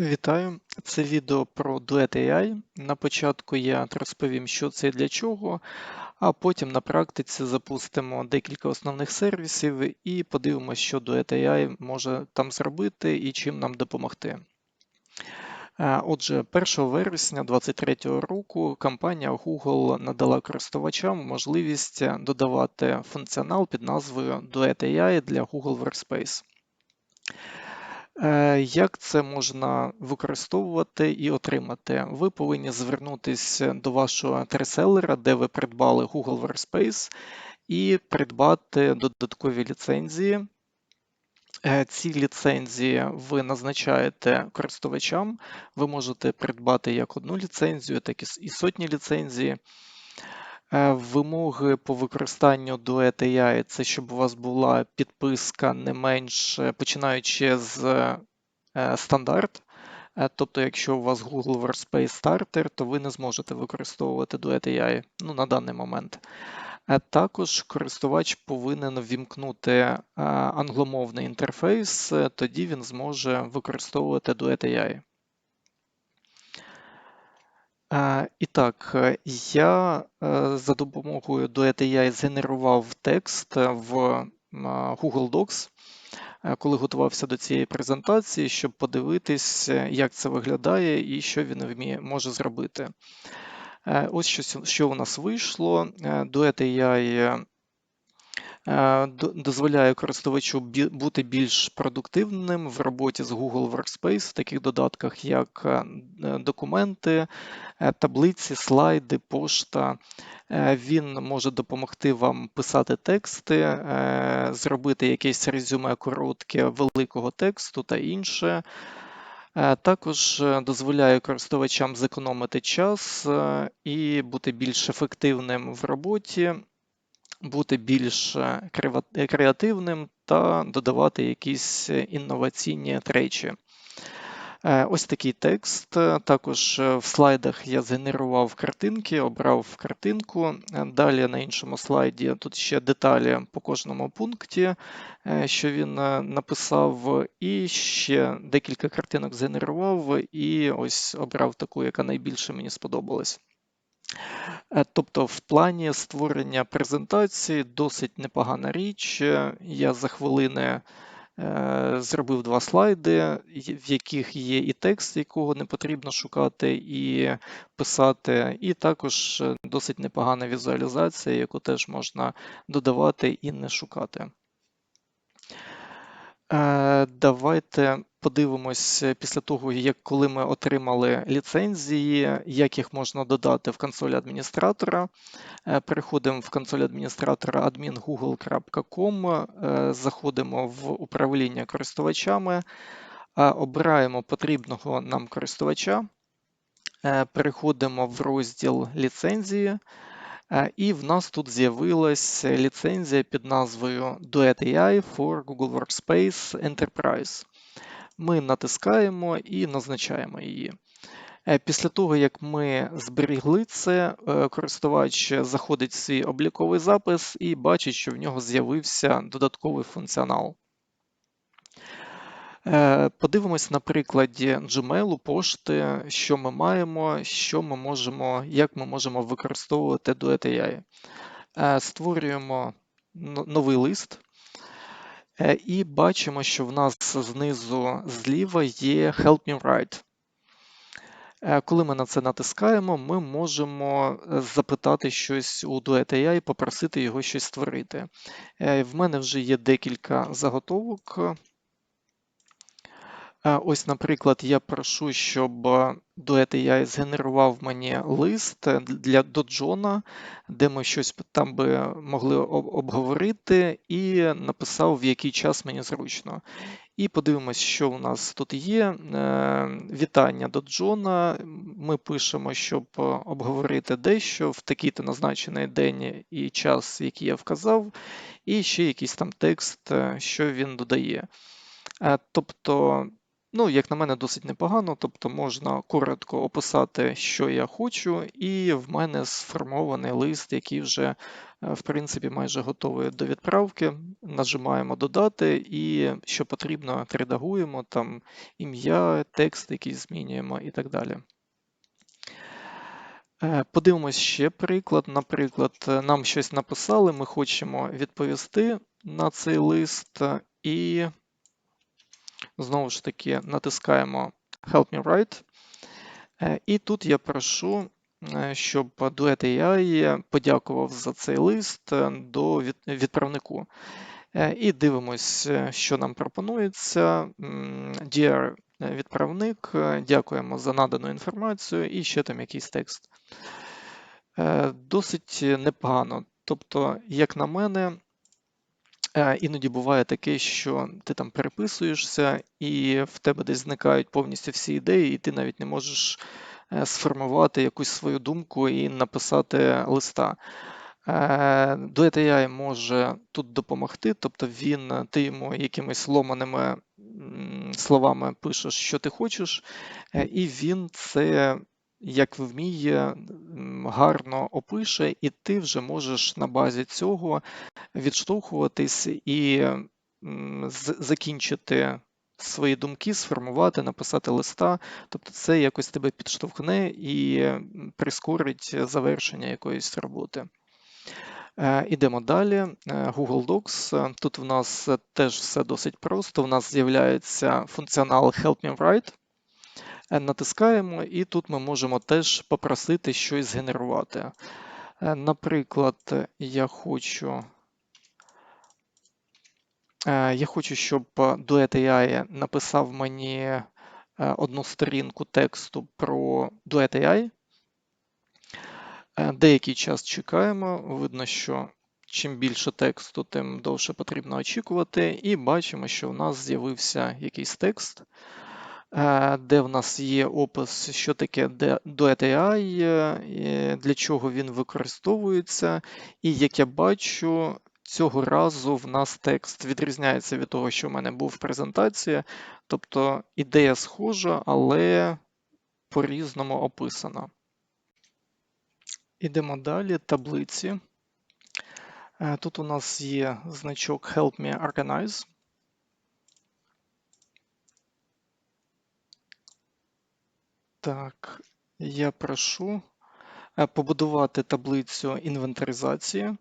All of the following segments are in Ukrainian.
Вітаю! Це відео про Duet AI. На початку я розповім, що це і для чого, а потім на практиці запустимо декілька основних сервісів і подивимося, що Duet AI може там зробити і чим нам допомогти. Е, Отже, 1 вересня 2023 року компанія Google надала користувачам можливість додавати функціонал під назвою Duet AI для Google Workspace. Е, як це можна використовувати і отримати? Ви повинні звернутися до вашого треселера, де ви придбали Google Workspace, і придбати додаткові ліцензії. Е, ці ліцензії ви назначаєте користувачам. Ви можете придбати як одну ліцензію, так і сотні ліцензій. Е, вимоги по використанню Duet AI – це щоб у вас була підписка не менш починаючи з е, стандарт. Е, тобто, якщо у вас Google Workspace Starter, то ви не зможете використовувати Duet AI ну, на даний момент. Також користувач повинен ввімкнути англомовний інтерфейс, тоді він зможе використовувати Duet AI. І так, е, я е, за допомогою Duet.ai згенерував текст в Google Docs, е, коли готувався до цієї презентації, щоб подивитись, як це виглядає і що він вміє, може зробити. Ось що, що у нас вийшло. Duet.ai Е, дозволяє користувачу бути більш продуктивним в роботі з Google Workspace в таких додатках, як е, документи, е, таблиці, слайди, пошта. Він може допомогти вам писати тексти, зробити якесь резюме коротке великого тексту та інше. Також дозволяє користувачам зекономити час і бути більш ефективним в роботі бути більш е, е, креативним та додавати якісь інноваційні речі. Е, ось такий текст. Також в слайдах я згенерував картинки, обрав картинку. Далі на іншому слайді тут ще деталі по кожному пункті, що він написав, і ще декілька картинок згенерував, і ось обрав таку, яка найбільше мені сподобалась. Е, тобто, в плані створення презентації досить непогана річ. Я за хвилини е, зробив два слайди, в яких є і текст, якого не потрібно шукати і писати, і також досить непогана візуалізація, яку теж можна додавати і не шукати. Е, давайте подивимось після того, як коли ми отримали ліцензії, як їх можна додати в консоль адміністратора. Е, переходимо в консоль адміністратора admin.google.com, е, заходимо в управління користувачами, обираємо потрібного нам користувача, переходимо в розділ ліцензії. І в нас тут з'явилась ліцензія під назвою Duet AI for Google Workspace Enterprise. Ми натискаємо і назначаємо її. Е, після того, як ми зберігли це, е, користувач заходить в свій обліковий запис і бачить, що в нього з'явився додатковий функціонал. Е, подивимось на прикладі Gmail, пошти, що ми маємо, що ми можемо, як ми можемо використовувати Duet AI. Створюємо новий лист. Е, і бачимо, що в нас знизу зліва є Help Me Write. Коли ми на це натискаємо, ми можемо запитати щось у Duet AI і попросити його щось створити. В мене вже є декілька заготовок. Ось, наприклад, я прошу, щоб Duet AI згенерував мені лист для до Джона, де ми щось там би могли обговорити, і написав, в який час мені зручно. І подивимось, що у нас тут є. Е, вітання до Джона. Ми пишемо, щоб обговорити дещо в такий-то назначений день і час, який я вказав, і ще якийсь там текст, е, що він додає. Е, тобто Ну, як на мене, досить непогано, тобто можна коротко описати, що я хочу, і в мене сформований лист, який вже, е, в принципі, майже готовий до відправки. Нажимаємо додати, і що потрібно, редагуємо там ім'я, текст, який змінюємо і так далі. Е, подивимось ще приклад. Наприклад, е, нам щось написали, ми хочемо відповісти на цей лист, і знову ж таки натискаємо Help me write. Е, і тут я прошу, щоб Duet AI подякував за цей лист до відправнику. І дивимось, що нам пропонується. Dear відправник, дякуємо за надану інформацію, і ще там якийсь текст. Е, досить непогано. Тобто, як на мене, е, іноді буває таке, що ти там переписуєшся, і в тебе десь зникають повністю всі ідеї, і ти навіть не можеш е, сформувати якусь свою думку і написати листа. Duet AI може тут допомогти, тобто він, ти йому якимись ломаними словами пишеш, що ти хочеш, і він це як вміє, гарно опише, і ти вже можеш на базі цього відштовхуватись і закінчити свої думки, сформувати, написати листа. Тобто це якось тебе підштовхне і прискорить завершення якоїсь роботи. Е, ідемо далі. Е, Google Docs. Тут в нас теж все досить просто. У нас з'являється функціонал Help me write. Е, натискаємо, і тут ми можемо теж попросити щось згенерувати. Е, наприклад, я хочу. Е, я хочу, щоб Duet AI написав мені одну сторінку тексту про Duet AI. Деякий час чекаємо. Видно, що чим більше тексту, тим довше потрібно очікувати. І бачимо, що у нас з'явився якийсь текст. Е, де в нас є опис, що таке Duet AI, е, для чого він використовується. І як я бачу, цього разу в нас текст відрізняється від того, що в мене був в презентації. Тобто ідея схожа, але по-різному описана. Ідемо далі, таблиці. Е, тут у нас є значок Help me Organize. Так, я прошу е, побудувати таблицю інвентаризації.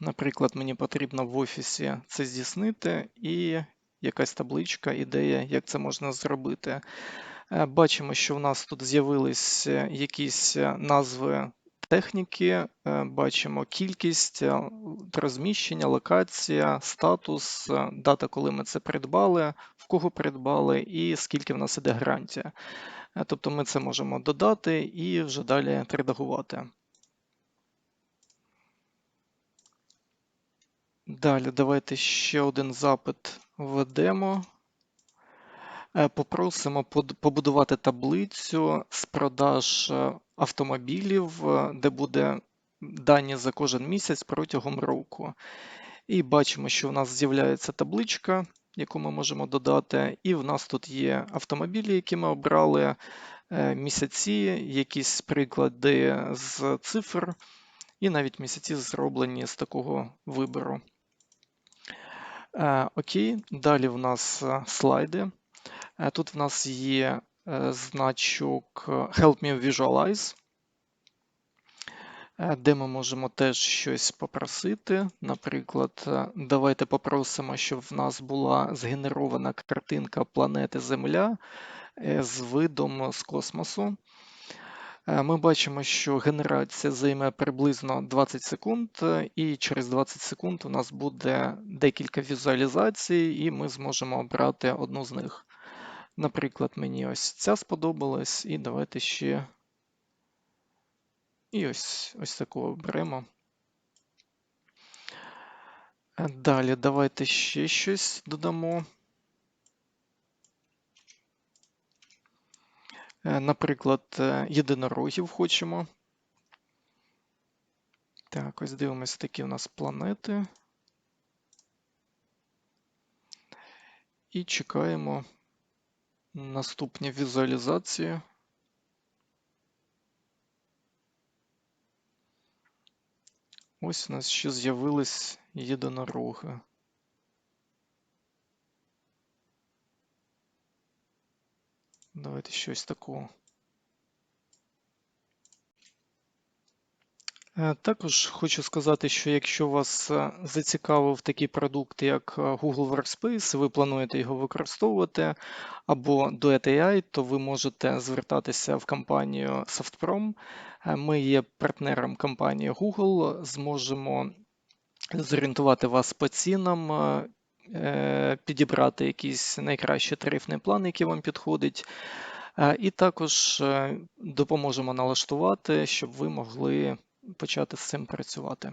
Наприклад, мені потрібно в офісі це здійснити, і якась табличка, ідея, як це можна зробити. Е, бачимо, що в нас тут з'явились якісь назви техніки, е, бачимо кількість, розміщення, локація, статус, дата, коли ми це придбали, в кого придбали, і скільки в нас іде гарантія. Е, тобто ми це можемо додати і вже далі редагувати. Далі давайте ще один запит введемо. Е, попросимо побудувати таблицю з продаж е, автомобілів, де буде дані за кожен місяць протягом року. І бачимо, що у нас з'являється табличка, яку ми можемо додати. І в нас тут є автомобілі, які ми обрали, е, місяці, якісь приклади з цифр, і навіть місяці зроблені з такого вибору. Е, окей, далі в нас е, слайди. Тут в нас є значок Help me visualize. Е, де ми можемо теж щось попросити. Наприклад, е, давайте попросимо, щоб в нас була згенерована картинка планети Земля е, з видом з космосу. Ми бачимо, що генерація займе приблизно 20 секунд, і через 20 секунд у нас буде декілька візуалізацій, і ми зможемо обрати одну з них. Наприклад, мені ось ця сподобалась, і давайте ще і ось ось таку беремо. Е, далі давайте ще щось додамо. Е, наприклад, е, єдинорогів хочемо. Так, ось дивимося, такі у нас планети. І чекаємо, Наступні візуалізації. Ось у нас ще з'явились єдинороги. Давайте щось такого. Також хочу сказати, що якщо вас е, зацікавив такий продукт, як е, Google Workspace, ви плануєте його використовувати, або Duet AI, то ви можете звертатися в компанію Softprom. Е, Ми є партнером компанії Google, зможемо зорієнтувати вас по цінам, е, е, підібрати якийсь найкращий тарифний план, який вам підходить. Е, І також е, допоможемо налаштувати, щоб ви могли почати з цим працювати.